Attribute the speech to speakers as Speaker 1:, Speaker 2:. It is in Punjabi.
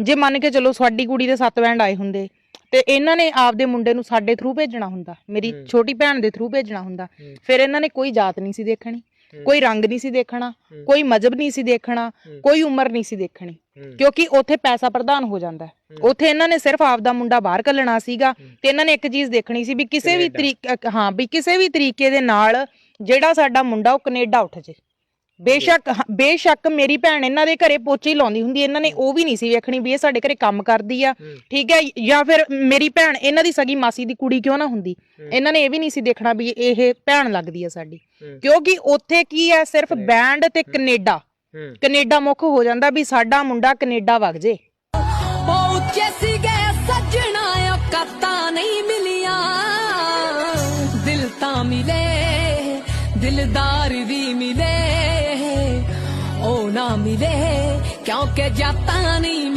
Speaker 1: ਜੇ ਮੰਨ ਕੇ ਚਲੋ ਸਾਡੀ ਕੁੜੀ ਦੇ ਸੱਤ ਬੈਂਡ ਆਏ ਹੁੰਦੇ ਤੇ ਇਹਨਾਂ ਨੇ ਆਪਦੇ ਮੁੰਡੇ ਨੂੰ ਸਾਡੇ ਥਰੂ ਭੇਜਣਾ ਹੁੰਦਾ ਮੇਰੀ। ਛੋਟੀ ਭੈਣ ਦੇ ਥਰੂ ਭੇਜਣਾ ਹੁੰਦਾ। ਫਿਰ ਇਹਨਾਂ ਨੇ ਕੋਈ ਜਾਤ ਨਹੀਂ ਸੀ ਦੇਖਣੀ। ਕੋਈ ਰੰਗ ਨਹੀਂ ਸੀ ਦੇਖਣਾ। ਕੋਈ ਮਜ਼ਹਬ ਨਹੀਂ ਸੀ ਦੇਖਣਾ। ਕੋਈ ਉਮਰ ਨਹੀਂ ਸੀ ਦੇਖਣੀ। ਕਿਉਂਕਿ ਉੱਥੇ ਪੈਸਾ ਪ੍ਰਧਾਨ ਹੋ ਜਾਂਦਾ। ਉੱਥੇ ਇਹਨਾਂ ਨੇ ਸਿਰਫ ਆਪਦਾ ਮੁੰਡਾ ਬਾਹਰ ਕੱਢਣਾ ਸੀਗਾ। ਤੇ ਇਹਨਾਂ ਨੇ ਇੱਕ ਚੀਜ਼ ਦੇਖਣੀ ਸੀ ਵੀ ਕਿਸੇ ਵੀ। ਤਰੀਕੇ ਹਾਂ ਵੀ ਕਿਸੇ ਵੀ ਤਰੀਕੇ ਦੇ ਨਾਲ ਜਿਹੜਾ ਸਾਡਾ ਮੁੰਡਾ ਉਹ ਕੈਨੇਡਾ ਉੱਠ ਜੇ ਬੇਸ਼ੱਕ ਬੇਸ਼ੱਕ ਮੇਰੀ ਭੈਣ ਇਹਨਾਂ ਦੇ ਘਰੇ ਪੋਚੇ ਲਾਉਂਦੀ ਹੁੰਦੀ ਇਹਨਾਂ ਨੇ ਉਹ ਵੀ ਨਹੀਂ ਸੀ ਵੇਖਣੀ ਵੀ ਇਹ ਸਾਡੇ ਘਰੇ ਕੰਮ ਕਰਦੀ ਆ। ਠੀਕ ਹੈ ਜਾਂ ਫਿਰ ਮੇਰੀ ਭੈਣ ਇਹਨਾਂ ਦੀ ਸਗੀ ਮਾਸੀ ਦੀ ਕੁੜੀ ਕਿਉਂ ਨਾ ਹੁੰਦੀ। ਇਹਨਾਂ ਨੇ ਇਹ ਵੀ ਨਹੀਂ ਸੀ ਦੇਖਣਾ ਵੀ ਇਹ ਭੈਣ ਲੱਗਦੀ ਆ ਸਾਡੀ। ਕਿਉਂਕਿ ਉੱਥੇ ਕੀ ਹੈ ਸਿਰਫ
Speaker 2: ਕੈਨੇਡਾ।
Speaker 1: ਬੈਂਡ ਤੇ ਕੈਨੇਡਾ। ਕੈਨੇਡਾ ਮੁੱਖ ਹੋ ਜਾਂਦਾ ਵੀ ਸਾਡਾ ਮੁੰਡਾ ਕੈਨੇਡਾ ਵਗ ਜੇ
Speaker 3: ਉਹ ਉੱਚੇ ਸੀਗੇ ਸੱਜਣਾ ਔਕਾਤਾਂ ਨਹੀਂ ਮਿਲੀਆਂ ਦਿਲ ਤਾਂ ਮਿਲੇ ਦਿਲਦਾਰ ਵੀ ਮਿਲੇ ਉਹ ਨਾ ਮਿਲੇ ਕਿਉਂਕਿ ਜਾਤਾਂ ਨਹੀਂ